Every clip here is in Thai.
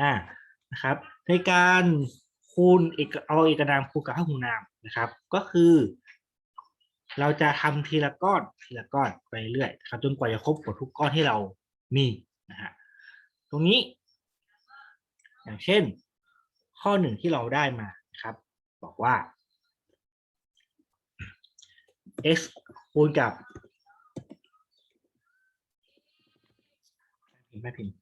อ่านะครับ ในการคูณเอกเอาเอกนามคูณกับห้าคูณนามนะครับ ก็คือ เราจะทำทีละก้อนทีละก้อนไปเรื่อยครับจนกว่าจะครบหมดทุกก้อนที่เรามีนะฮะตรงนี้ อย่างเช่น ข้อหนึ่งที่เราได้มาครับ บอกว่า x คูณกับแม่พิมพ์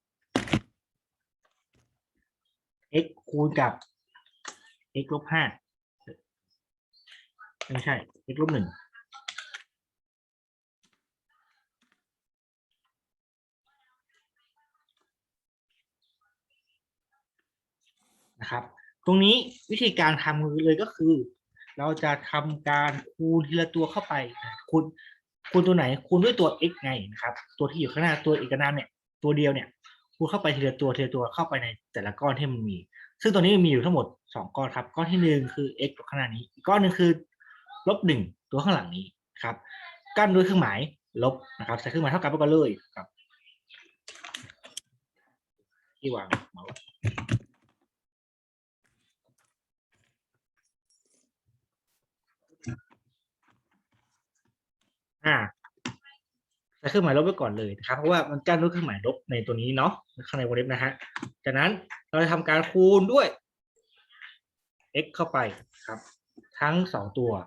x คูณกับ x ลบห้าไม่ใช่ x ลบหนึ่งนะครับ ตรงนี้วิธีการทำเลยก็คือ เราจะทำการคูณทีละตัวเข้าไป คูณคูณตัวไหนคูณด้วยตัว x ไงนะครับ ตัวที่อยู่ข้างหน้าตัวเอกนามเนี่ย ตัวเดียวเนี่ย คูณเข้าไปทีละตัวทีละตัวเข้าไปในแต่ละก้อนที่มันมี ซึ่งตัวนี้มันมีอยู่ทั้งหมดสองก้อนครับ ก้อนที่หนึ่งคือ x ตัวข้างหน้านี้ อีกก้อนหนึ่งคือลบหนึ่งตัวข้างหลังนี้ครับ กั้นด้วยเครื่องหมายลบนะครับใส่เครื่องหมายเท่ากับไปกันเลยครับ ที่วางเมาส์อ่า ใส่เครื่องหมายลบไว้ก่อนเลยนะครับ เพราะว่ามันกั้นด้วยเครื่องหมายลบในตัวนี้เนาะข้างในวงเล็บนะฮะจากนั้นเราจะทำการคูณด้วย x เข้าไปครับ ทั้งสองตัวอ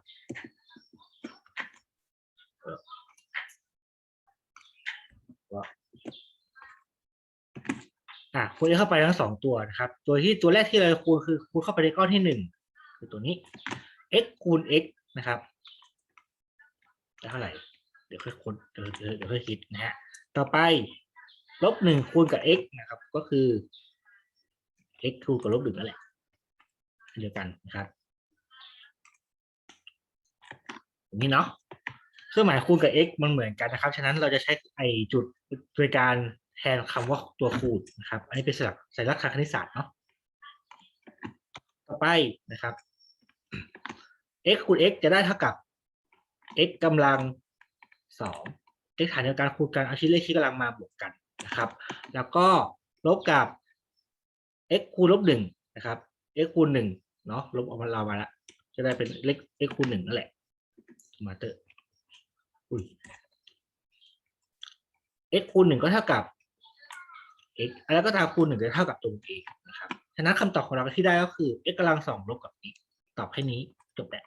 ะคูณเข้าไปทั้งสองตัวนะครับ ตัวที่ตัวแรกที่เราคูณคือคูณเข้าไปในก้อนที่หนึ่งคือตัวนี้ x คูณ x นะครับได้เท่าไหร่ ดี๋ยวค่อยคูณเดี๋ยวเดี๋ยวค่อยคิดนะฮะต่อไปลบหนึ่งคูณกับ x นะครับ ก็คือ x คูณกับลบหนึ่งนั่นแหละเดียวกันนะครับอย่างนี้เนาะเครื่องหมายคูณกับ x มันเหมือนกันนะครับ ฉะนั้นเราจะใช้ไอจุดโดยการแทนคำว่าตัวคูณนะครับ อันนี้เป็นสลักสัญลักษณ์คณิตศาสตร์เนาะต่อไปนะครับ x คูณ x จะได้เท่ากับ x กำลัง สอง x ฐานเดียวกันคูณกันเอาชิ้นเลขที่กำลังมาบวกกันนะครับ แล้วก็ลบกับ x คูณลบหนึ่งนะครับ x คูณหนึ่งเนาะลบออกมาเรามาละจะได้เป็นเลข x คูณหนึ่งนั่นแหละ มาเตอร์อุ้ย x คูณหนึ่งก็เท่ากับ x แล้วก็ตามคูณหนึ่งจะเท่ากับตรง x นะครับฉะนั้นคำตอบของเราที่ได้ก็คือ x กำลังสองลบกับ x ตอบแค่นี้จบแล้ว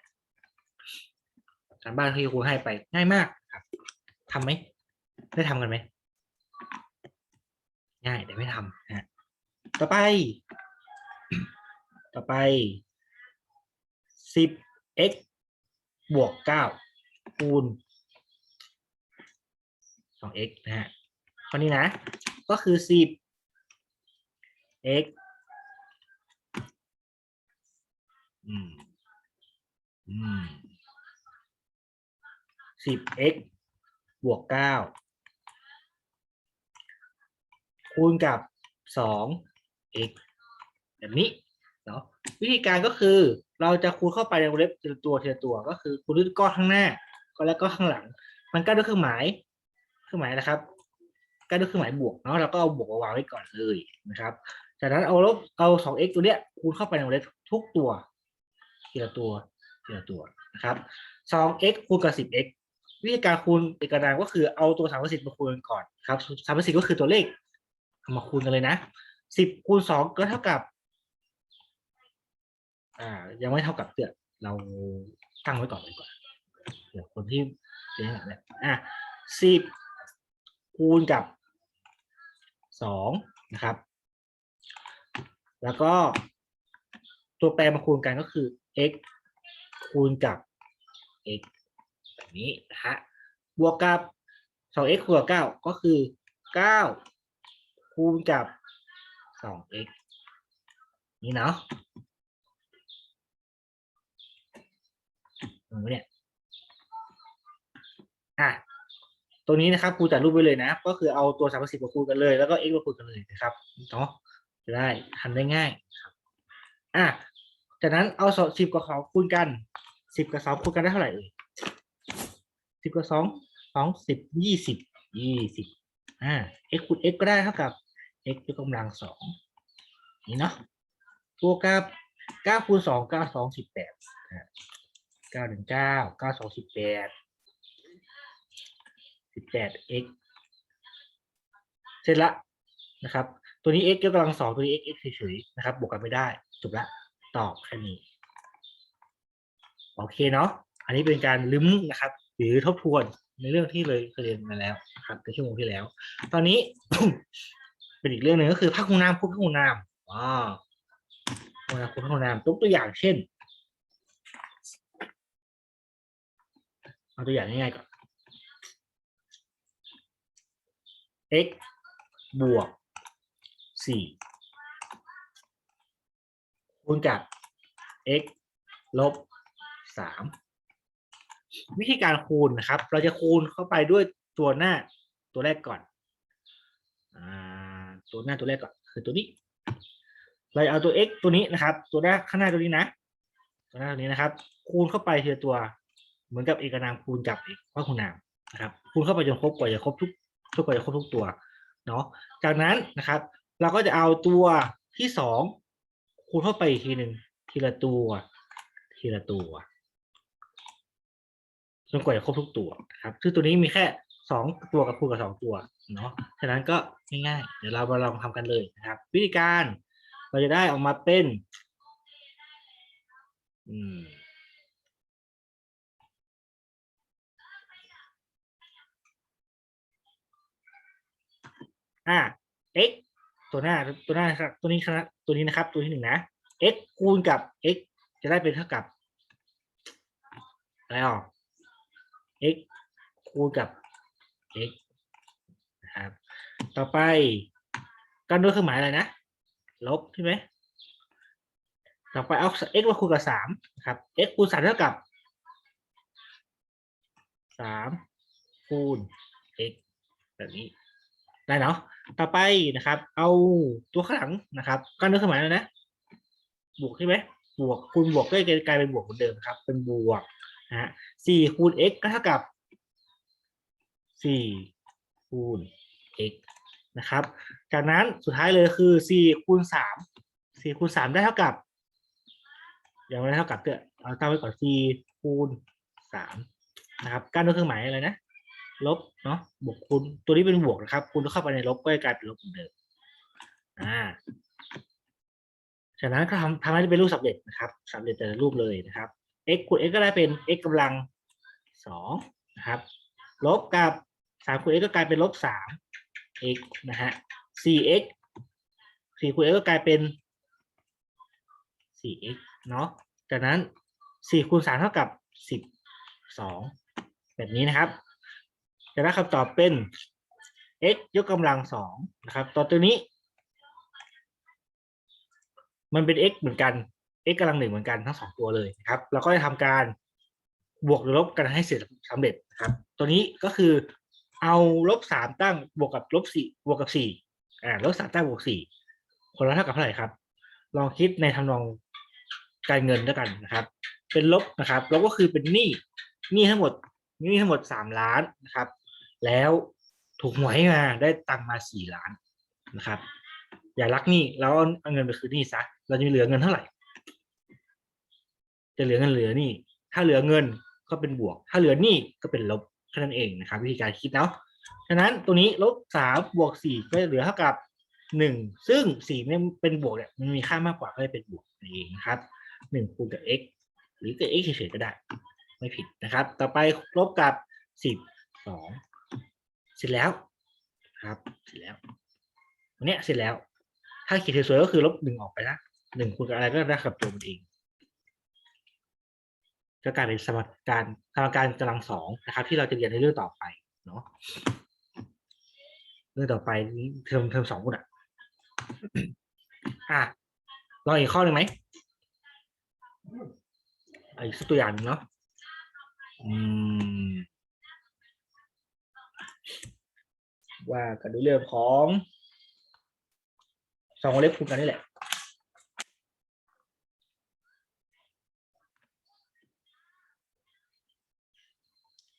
การบ้านที่ครูให้ไปง่ายมากครับ ทำไหม ได้ทำกันไหมง่ายแต่ไม่ทำนะฮะต่อไป ต่อไปสิบ x บวกเก้าคูณสอง x นะฮะข้อนี้นะ ก็คือสิบ x อืม อืมสิบ x บวกเก้าคูณกับสอง x แบบนี้เนาะวิธีการก็คือเราจะคูณเข้าไปในวงเล็บทีละตัวทีละตัวก็คือคูณด้วยก้อนข้างหน้าก็แล้วก็ข้างหลัง มันกั้นด้วยเครื่องหมายเครื่องหมายนะครับกั้นด้วยเครื่องหมายบวกเนาะแล้วก็เอาบวกมาวางไว้ก่อนเลยนะครับ จากนั้นเอาลบเอาสอง x ตัวเนี้ยคูณเข้าไปในวงเล็บทุกตัวทีละตัวทีละตัวนะครับสอง x คูณกับสิบ x วิธีการคูณเอกนามก็คือเอาตัวสามสิบมาคูณกันก่อนครับสามสิบก็คือตัวเลขเอามาคูณกันเลยนะสิบคูณสองก็เท่ากับ อ่า ยังไม่เท่ากับเตือนเราตั้งไว้ก่อนดีกว่าเดี๋ยวคนที่เรียนแบบเนี้ยอะสิบคูณกับสองนะครับแล้วก็ตัวแปรมาคูณกันก็คือ x คูณกับ x แบบ นี้นะฮะบวกกับ 2x คูณกับ9ก็คือ 9 คูณกับ 2x นี่เนาะตรงนี้เนี่ยอะตรงนี้นะครับครูจัดรูปไว้เลยนะ ก็คือเอาตัวสามสิบมาคูณกันเลย แล้วก็ x มาคูณกันเลยนะครับเนาะจะได้ทำได้ง่ายอะจากนั้นเอาสองสิบกับสองคูณกันสิบกับสองคูณกันได้เท่าไหร่เอ่ย สิบกับสองสองสิบยี่สิบยี่สิบอ่า x คูณ x ก็ได้เท่ากับ x ยกกำลังสองนี่เนาะบวกกับเก้าคูณสองเก้าสองสิบแปดเก้าหนึ่งเก้าเก้าสองสิบแปดสิบแปด x เสร็จละนะครับ ตัวนี้ x ยกกำลังสองตัวนี้ x x เฉยๆนะครับ บวกกันไม่ได้จบละตอบแค่นี้ โอเคเนาะอันนี้เป็นการลืมนะครับ หรือทบทวนในเรื่องที่เลยเรียนมาแล้วครับในชั่วโมงที่แล้ว ตอนนี้ เป็นอีกเรื่องหนึ่งก็คือภาคคูณนามคูณภาคคูณนามอ๋อภาคคูณนามคูณภาคคูณนามยกตัวอย่างเช่นเอาตัวอย่างง่ายๆก่อน x บวกสี่คูณกับ x ลบสาม วิธีการคูณนะครับ เราจะคูณเข้าไปด้วยตัวหน้าตัวแรกก่อนอ่าตัวหน้าตัวแรกก่อนคือตัวนี้ เราเอาตัว x ตัวนี้นะครับ ตัวหน้าข้างหน้าตัวนี้นะ ตัวหน้าตัวนี้นะครับ คูณเข้าไปทีละตัว เหมือนกับเอกนามคูณกับเอกว่าคูณนามนะครับ คูณเข้าไปจนครบกว่าจะครบทุกทุกกว่าจะครบทุกตัวเนาะ จากนั้นนะครับ เราก็จะเอาตัวที่สองคูณเข้าไปอีกทีหนึ่งทีละตัว ทีละตัว จนกว่าจะครบทุกตัวนะครับซึ่งตัวนี้มีแค่สองตัวกับคูณกับสองตัวเนาะฉะนั้นก็ง่ายๆเดี๋ยวเรามาลองทำกันเลยนะครับ วิธีการเราจะได้ออกมาเป็นอืมอ่า x ตัวหน้าตัวหน้านะครับตัวนี้ครับตัวนี้นะครับ ตัวที่หนึ่งนะ x คูณกับ x จะได้เป็นเท่ากับอะไรอะ x คูณกับ x นะครับ ต่อไปกันด้วยเครื่องหมายอะไรนะ ลบใช่ไหมต่อไปเอา x มาคูณกับสามนะครับ x คูณสามเท่ากับสามคูณ x แบบนี้ได้เนาะต่อไปนะครับ เอาตัวข้างหลังนะครับกันด้วยเครื่องหมายอะไรนะ บวกใช่ไหมบวกคูณบวกก็จะกลายเป็นบวกเหมือนเดิมครับ เป็นบวก นะฮะสี่คูณ x ก็เท่ากับสี่คูณ x นะครับ จากนั้นสุดท้ายเลยคือสี่คูณสามสี่คูณสามได้เท่ากับอย่างไรเท่ากับเตอะเอาตั้งไว้ก่อนสี่คูณสามนะครับการด้วยเครื่องหมายอะไรนะ ลบเนาะบวกคูณตัวนี้เป็นบวกนะครับ คูณเข้าไปในลบก็จะกลายเป็นลบเหมือนเดิมอ่าจากนั้นก็ทำทำให้เป็นรูปสำเร็จนะครับสำเร็จแต่ละรูปเลยนะครับ x คูณ x ก็ได้เป็น x กำลังสองนะครับ ลบกับสามคูณ x ก็กลายเป็นลบสาม x นะฮะสี่ x สี่คูณ x ก็กลายเป็นสี่ x เนาะ จากนั้นสี่คูณสามเท่ากับสิบสองแบบนี้นะครับ จะได้คำตอบเป็น x ยกกำลังสองนะครับ ตัวตัวนี้ มันเป็น x เหมือนกัน x กำลังหนึ่งเหมือนกันทั้งสองตัวเลยนะครับเราก็จะทำการบวกหรือลบกันให้เสร็จสำเร็จนะครับ ตัวนี้ก็คือเอาลบสามตั้งบวกกับลบสี่บวกกับสี่อ่าลบสามตั้งบวกสี่คนละเท่ากับเท่าไหร่ครับ ลองคิดในทำนองการเงินด้วยกันนะครับ เป็นลบนะครับลบก็คือเป็นหนี้หนี้ทั้งหมดหนี้ทั้งหมดสามล้านนะครับ แล้วถูกหวยมาได้ตังมาสี่ล้านนะครับ อย่ารักหนี้แล้วเอาเงินไปคืนหนี้ซะเราจะมีเหลือเงินเท่าไหร่ จะเหลือเงินเหลือนี้ถ้าเหลือเงินก็เป็นบวก ถ้าเหลือนี้ก็เป็นลบแค่นั้นเองนะครับ วิธีการคิดเนาะฉะนั้นตัวนี้ลบสามบวกสี่ก็เหลือเท่ากับหนึ่งซึ่งสี่เนี่ยเป็นบวกเนี่ยมันมีค่ามากกว่าก็เลยเป็นบวกเองนะครับหนึ่งคูณกับ x หรือกับ x เฉยๆก็ได้ ไม่ผิดนะครับ ต่อไปลบกับสิบสองเสร็จแล้วครับ เสร็จแล้วอันเนี้ยเสร็จแล้ว ถ้าเขียนสวยๆก็คือลบหนึ่งออกไปนะหนึ่งคูณกับอะไรก็ได้กับตัวมันเอง ก็กลายเป็นสมการสมการกำลังสองนะครับ ที่เราจะเรียนในเรื่องต่อไปเนาะเรื่องต่อไปเทอมเทอมสองคุณอะอะลองอีกข้อหนึ่งไหมอีกสักตัวอย่างเนาะว่ากันด้วยเรื่องของสองวงเล็บคูณกันนี่แหละ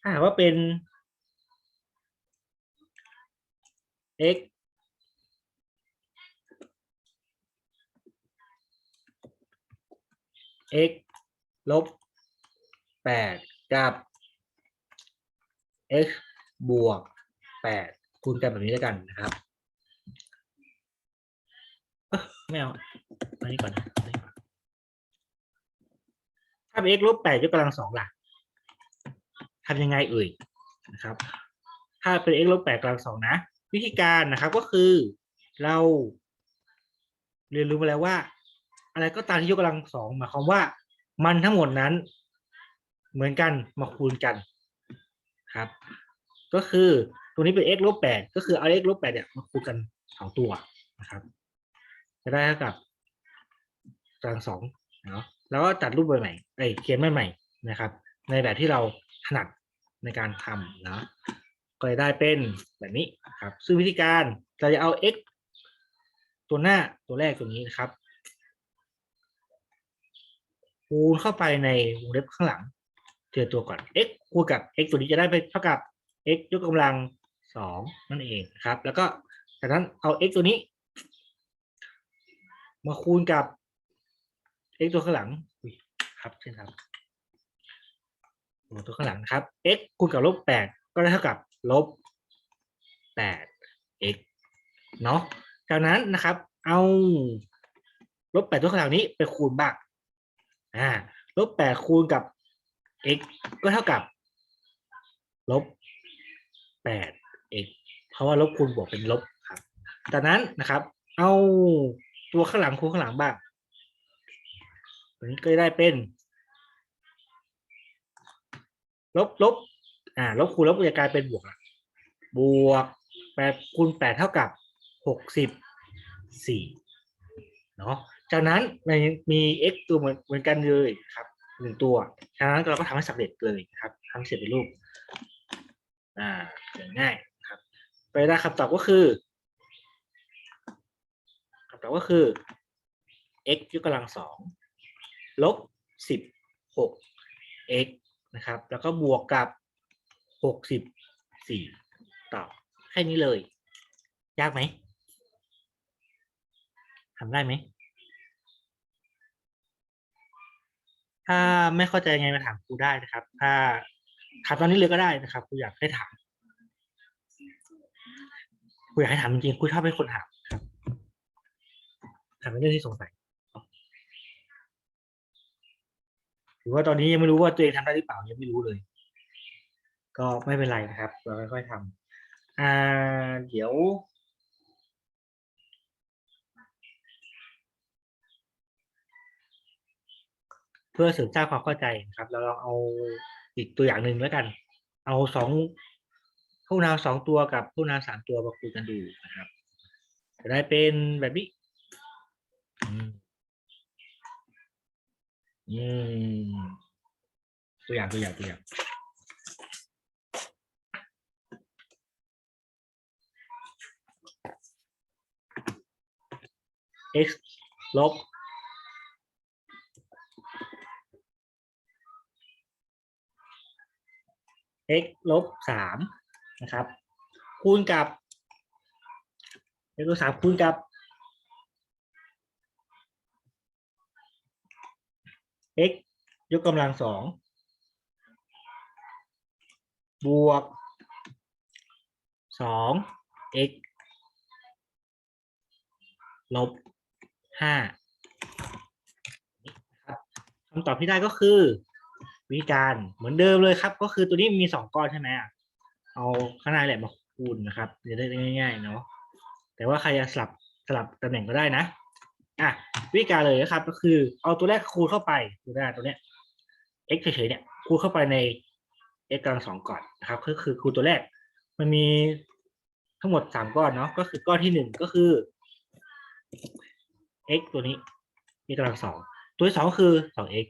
ถ้าหากว่าเป็น x x ลบแปดกับ x บวกแปดคูณกันแบบนี้แล้วกันนะครับไม่เอาอันนี้ก่อนนะอันนี้ก่อนถ้าเป็น x ลบแปดยกกำลังสองล่ะ ทำยังไงเอ่ยนะครับ ถ้าเป็น x ลบแปดกำลังสองนะ วิธีการนะครับก็คือเรา เรียนรู้มาแล้วว่า อะไรก็ตามที่ยกกำลังสองหมายความว่า มันทั้งหมดนั้น เหมือนกันมาคูณกันครับ ก็คือตัวนี้เป็น x ลบแปดก็คือเอา x ลบแปดเนี่ยมาคูณกันสองตัวนะครับ จะได้เท่ากับกำลังสองเนาะแล้วก็ตัดรูปใบใหม่เอ้ยเขียนใบใหม่นะครับ ในแบบที่เราถนัด ในการทำนะก็จะได้เป็นแบบนี้ครับ ซึ่งวิธีการเราจะเอา x ตัวหน้าตัวแรกตัวนี้นะครับคูณเข้าไปในวงเล็บข้างหลังเทียตัวก่อน x คูณกับ x ตัวนี้จะได้เป็นเท่ากับ x ยกกำลังสองนั่นเองครับ แล้วก็จากนั้นเอา x ตัวนี้ มาคูณกับ x ตัวข้างหลังครับเช่นครับ ตัวข้างหลังนะครับ x คูณกับลบแปดก็ได้เท่ากับลบแปด x เนาะจากนั้นนะครับ เอาลบแปดตัวข้างหลังนี้ไปคูณบ้างอ่าลบแปดคูณกับ x ก็เท่ากับลบแปด x เพราะว่าลบคูณบวกเป็นลบครับจากนั้นนะครับ เอาตัวข้างหลังคูณข้างหลังบ้างตัวนี้ก็จะได้เป็น ลบลบอ่าลบคูณลบจะกลายเป็นบวกละบวกแปดคูณแปดเท่ากับหกสิบสี่เนาะจากนั้นมันมี x ตัวเหมือนเหมือนกันเลยครับหนึ่งตัวจากนั้นเราก็ทำให้สำเร็จเลยครับทำเสร็จเป็นรูปอ่าง่ายครับไปได้คำตอบก็คือคำตอบก็คือ x ยกกำลังสองลบสิบหก x นะครับ แล้วก็บวกกับหกสิบสี่ต่อแค่นี้เลย ยากไหมทำได้ไหม ถ้าไม่เข้าใจไงมาถามครูได้นะครับ ถ้าถามตอนนี้เลยก็ได้นะครับครูอยากให้ถามครูอยากให้ถามจริงๆครูชอบให้คนถามครับถามเป็นเรื่องที่สงสัย รือว่าตอนนี้ยังไม่รู้ว่าตัวเองทำได้หรือเปล่ายังไม่รู้เลย ก็ไม่เป็นไรนะครับ เราค่อยๆทำอ่าเดี๋ยวเพื่อเสริมสร้างความเข้าใจครับ เราลองเอาอีกตัวอย่างหนึ่งแล้วกัน เอาสองผู้นามสองตัวกับผู้นามสามตัวมาคุยกันดูนะครับ จะได้เป็นแบบนี้ อืมตัวอย่างตัวอย่างตัวอย่าง x ลบ x ลบสามนะครับ คูณกับ x ลบสามคูณกับ x ยกกำลังสองบวกสอง x ลบห้าคำตอบที่ได้ก็คือ วิธีการเหมือนเดิมเลยครับ ก็คือตัวนี้มีสองก้อนใช่ไหมเอาข้างในแหละมาคูณนะครับจะได้ง่ายๆเนาะแต่ว่าใครจะสลับสลับตำแหน่งก็ได้นะ อะวิธีการเลยนะครับ ก็คือเอาตัวแรกคูณเข้าไปตัวแรกตัวเนี้ย x เฉยๆเนี่ยคูณเข้าไปใน x กำลังสองก่อนนะครับ ก็คือคูณตัวแรก มันมีทั้งหมดสามก้อนเนาะก็คือก้อนที่หนึ่งก็คือ x ตัวนี้มีกำลังสองตัวที่สองก็คือสอง x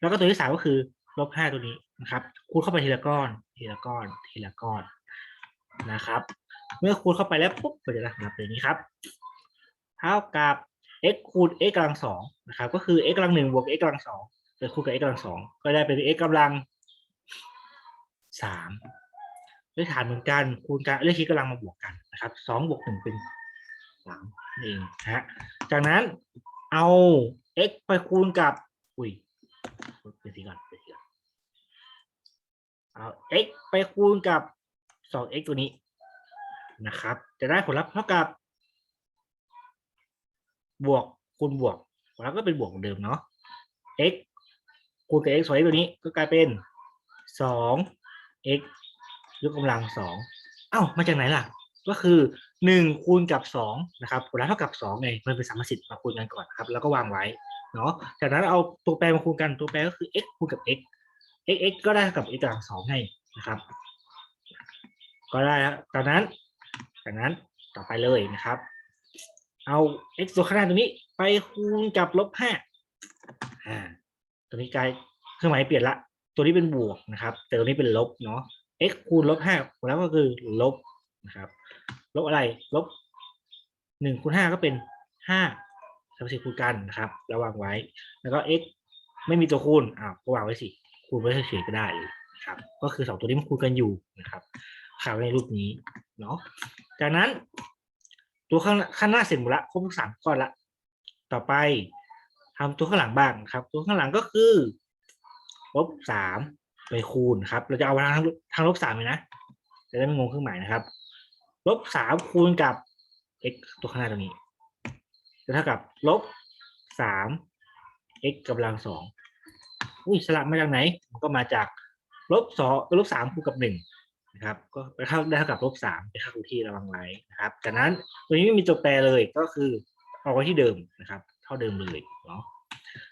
แล้วก็ตัวที่สามก็คือลบห้าตัวนี้นะครับคูณเข้าไปทีละก้อนทีละก้อนทีละก้อนนะครับ เมื่อคูณเข้าไปแล้วปุ๊บก็จะได้คำตอบแบบนี้ครับ เท่ากับ x คูณ x กำลังสองนะครับ ก็คือ x กำลังหนึ่งบวก x กำลังสองไปคูณกับ x กำลังสองก็ได้เป็น x กำลังสามเลขฐานเหมือนกันคูณกันเลขคีดกำลังมาบวกกันนะครับสองบวกหนึ่งเป็นสามนั่นเองนะฮะจากนั้นเอา x ไปคูณกับ อุ้ยเป็นสีก่อนเป็นสีก่อนเอา x ไปคูณกับสอง x ตัวนี้นะครับ จะได้ผลลัพธ์เท่ากับ บวกคูณบวกผลลัพธ์ก็เป็นบวกเหมือนเดิมเนาะ x คูณกับ x สอง x ตัวนี้ก็กลายเป็นสอง x ยกกำลังสองเอ้ามาจากไหนล่ะ ก็คือหนึ่งคูณกับสองนะครับผลลัพธ์เท่ากับสองไงมันเป็นสามสิทธิ์มาคูณกันก่อนครับ แล้วก็วางไว้เนาะจากนั้นเอาตัวแปรมาคูณกันตัวแปรก็คือ x คูณกับ x x x ก็ได้กับ x กำลังสองให้นะครับ ก็ได้แล้วจากนั้นจากนั้นต่อไปเลยนะครับ เอา x ตัวข้างหน้าตัวนี้ ไปคูณกับลบห้าอ่าตัวนี้กลายเครื่องหมายเปลี่ยนละ ตัวนี้เป็นบวกนะครับ แต่ตัวนี้เป็นลบเนาะ x คูณลบห้าผลลัพธ์ก็คือลบนะครับ ลบอะไร ลบหนึ่งคูณห้าก็เป็นห้าสามสิคูณกันนะครับ ระวางไว้ แล้วก็ x ไม่มีตัวคูณอ้าวก็วางไว้สิ คูณไว้เฉยๆก็ได้เลยนะครับ ก็คือสองตัวนี้มันคูณกันอยู่นะครับข่าวในรูปนี้เนาะ จากนั้น ตัวข้างข้างหน้าเสร็จหมดละครบสามก้อนละ ต่อไปทำตัวข้างหลังบ้างนะครับ ตัวข้างหลังก็คือลบสามไปคูณครับ เราจะเอาทางทางลบสามเลยนะจะได้ไม่งงเครื่องหมายนะครับลบสามคูณกับ x ตัวข้างหน้าตรงนี้จะเท่ากับลบสาม x กำลังสองอุ้ยสลับมาจากไหน มันก็มาจากลบสองลบสามคูณกับหนึ่ง นะครับก็ไปเข้าได้เท่ากับลบสามไปเข้าที่ระวังไว้นะครับจากนั้นตัวนี้ไม่มีตัวแปรเลยก็คือเอาไว้ที่เดิมนะครับ เท่าเดิมเลยเนาะ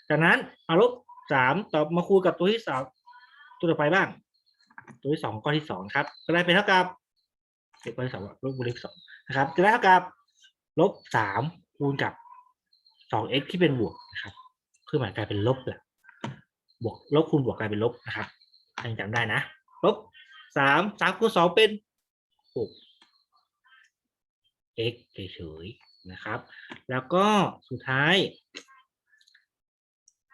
จากนั้นเอาลบสามต่อมาคูณกับตัวที่สองตัวต่อไปบ้าง ตัวที่สองก้อนที่สองครับ ก็ได้เป็นเท่ากับเก็บก้อนที่สองลบคูณเลขสองนะครับ จะได้เท่ากับลบสามคูณกับสอง x ที่เป็นบวกนะครับคือหมายกลายเป็นลบแหละบวกลบคูณบวกกลายเป็นลบนะครับยังจำได้นะลบ สามสามคูณสองเป็นหก x เฉยๆนะครับ แล้วก็สุดท้าย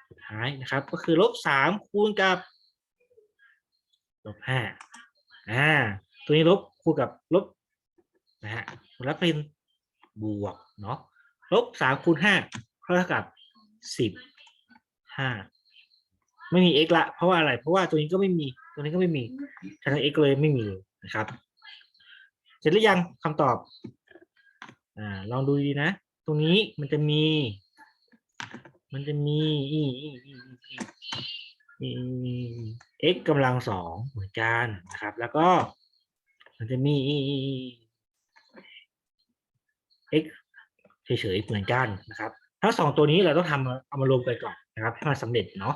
สุดท้ายนะครับ ก็คือลบสามคูณกับลบห้าอ่า ตัวนี้ลบคูณกับลบนะฮะผลลัพธ์เป็นบวกเนาะลบสามคูณห้าเท่ากับสิบห้าไม่มี x ละ เพราะว่าอะไร เพราะว่าตัวนี้ก็ไม่มี ตัวนี้ก็ไม่มีฉะนั้น x เลยไม่มีเลยนะครับ เสร็จหรือยังคำตอบอ่าลองดูดีนะ ตรงนี้มันจะมี มันจะมีอีอีอีอีอี x กำลังสองเหมือนกันนะครับ แล้วก็ มันจะมี x เฉยๆเหมือนกันนะครับทั้งสองตัวนี้เราต้องทำเอามารวมกันก่อนนะครับ ให้มันสำเร็จเนาะ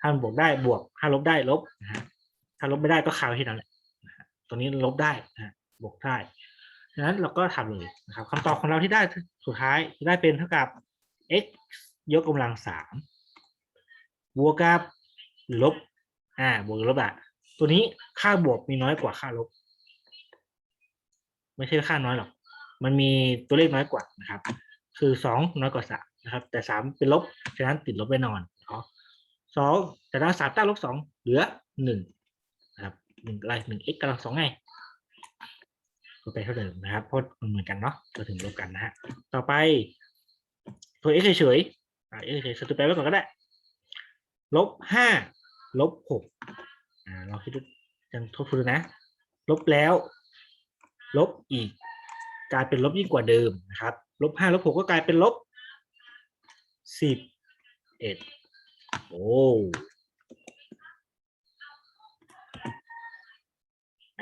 ถ้ามันบวกได้บวกถ้าลบได้ลบนะฮะ ถ้าลบไม่ได้ก็คาวที่นั่นแหละตัวนี้ลบได้นะบวกได้ฉะนั้นเราก็ทำเลยนะครับคำตอบของเราที่ได้สุดท้ายได้เป็นเท่ากับ x ยกกำลังสามบวกกับลบอ่าบวกกับลบอะตัวนี้ค่าบวกมีน้อยกว่าค่าลบ ไม่ใช่ค่าน้อยหรอก มันมีตัวเลขน้อยกว่านะครับ คือสองน้อยกว่าสามนะครับ แต่สามเป็นลบฉะนั้นติดลบแน่นอนเนาะสองแต่ถ้าสามตั้งลบสองเหลือหนึ่ง หนึ่งอะไรหนึ่ง x กำลังสองไงตัวไปเท่าเดิมนะครับเพราะมันเหมือนกันเนาะตัวถึงลบกันนะฮะต่อไปตัว x เฉยๆอ่า x เฉยๆตัวแปรไว้ก่อนก็ได้ลบห้าลบหกอ่าเราคิดดูยังทบทวนนะ ลบแล้ว ลบอีก กลายเป็นลบยิ่งกว่าเดิมนะครับลบห้าลบหกก็กลายเป็นลบสิบเอ็ดโอ้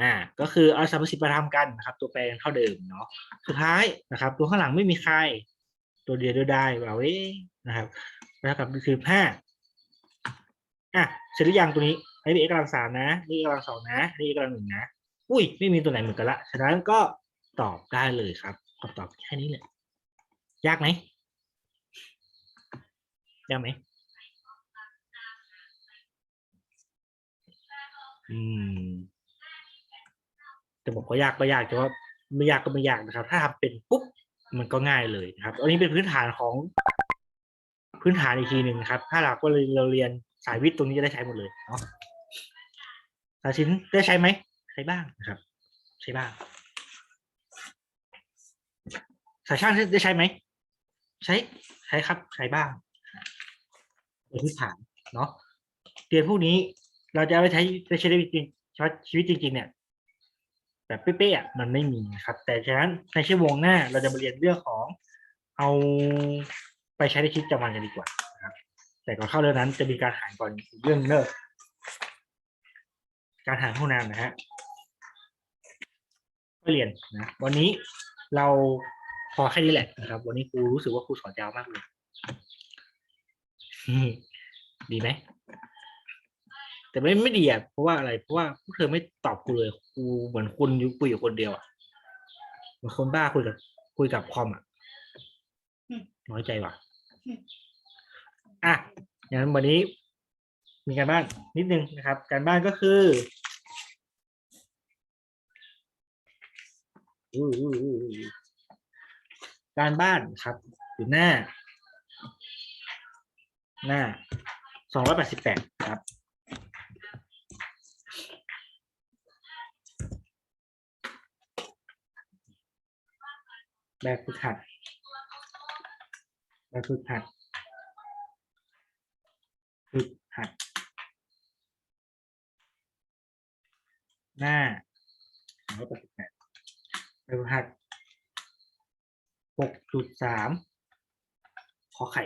อ่าก็คือเอาสามสิบมาทำกันนะครับ ตัวแปรเท่าเดิมเนาะสุดท้ายนะครับ ตัวข้างหลังไม่มีใคร ตัวเดียวเดียวได้เราเอ้นะครับแล้วกับคือห้าอะเสร็จหรือยังตัวนี้ไอ้นี่ x กำลังสามนะนี่ x กำลังสองนะนี่ x กำลังหนึ่งนะอุ้ยไม่มีตัวไหนเหมือนกันละฉะนั้นก็ตอบได้เลยครับคำตอบแค่นี้เลยยากไหมยากไหมอืม จะบอกว่ายากก็ยากแต่ว่าไม่ยากก็ไม่ยากนะครับ ถ้าทำเป็นปุ๊บมันก็ง่ายเลยนะครับ อันนี้เป็นพื้นฐานของพื้นฐานอีกทีหนึ่งนะครับ ถ้าเราก็เลยเราเรียนสายวิทย์ตรงนี้จะได้ใช้หมดเลยเนาะสายศิลป์ได้ใช้ไหมใช้บ้างนะครับ ใช้บ้างสายช่างได้ใช้ไหมใช้ใช้ครับใช้บ้างเป็นพื้นฐานเนาะเรียนพวกนี้เราจะเอาไปใช้ไปใชีวิตจริงชีวิตจริงๆเนี่ย แบบเป๊ะๆอะมันไม่มีนะครับ แต่ฉะนั้นในชั่วโมงหน้าเราจะมาเรียนเรื่องของเอาไปใช้ในชีวิตประจำวันกันดีกว่านะครับ แต่ก่อนเข้าเรื่องนั้นจะมีการหารก่อนเรื่องเนอะการหารห้องน้ำนะฮะก็เรียนนะวันนี้เราพอแค่นี้แหละนะครับ วันนี้ครูรู้สึกว่าครูสอนยาวมากเลยดีไหม แต่ไม่ไม่ดีอะเพราะว่าอะไร เพราะว่าพวกเธอไม่ตอบกูเลยกูเหมือนคุณอยู่คุยอยู่คนเดียวอะเหมือนคนบ้าคุยกับ คุยกับคอมอะน้อยใจว่ะอะอย่างนั้นวันนี้ มีการบ้านนิดนึงนะครับ การบ้านก็คืออู้อู้อู้อู้การบ้านครับ อยู่หน้า หน้าสองร้อยแปดสิบแปดครับ แบบฝึกหัดแบบฝึกหัดฝึกหัด หน้าร้อยแปดสิบแปดแบบฝึกหัดหกจุดสามขอไข่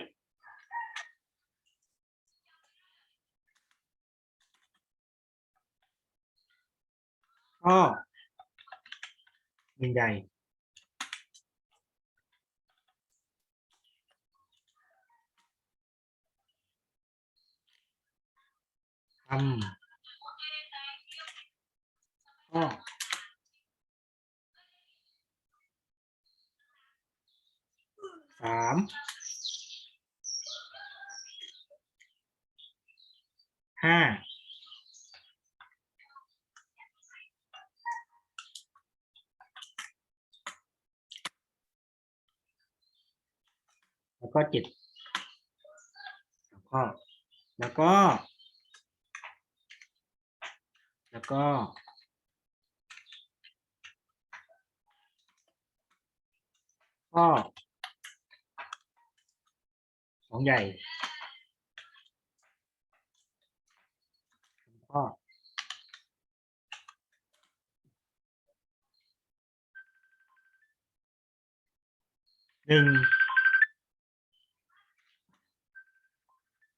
ก็ยินใหญ่ ทำก็สามห้าแล้วก็เจ็ดแล้วก็แล้วก็ แล้วก็ ก็ของใหญ่ก็หนึ่ง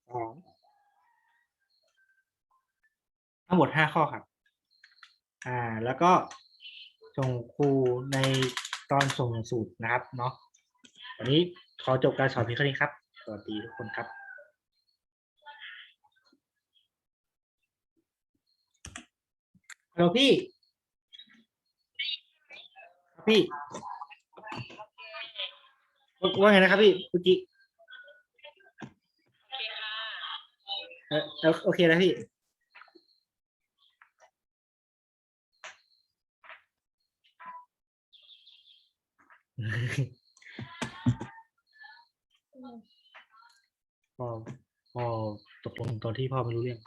สอง ทั้งหมดห้าข้อครับ อ่า แล้วก็ส่งครูในตอนส่งสูตรนะครับเนาะ วันนี้ขอจบการสอนเพียงเท่านี้ครับ สวัสดีทุกคนครับฮัลโหลพี่ครับพี่ว่าว่าไงนะครับพี่เมื่อกี้เออเออโอเคแล้วพี่ พอพอตกลงตอนที่พ่อไม่รู้เรื่อง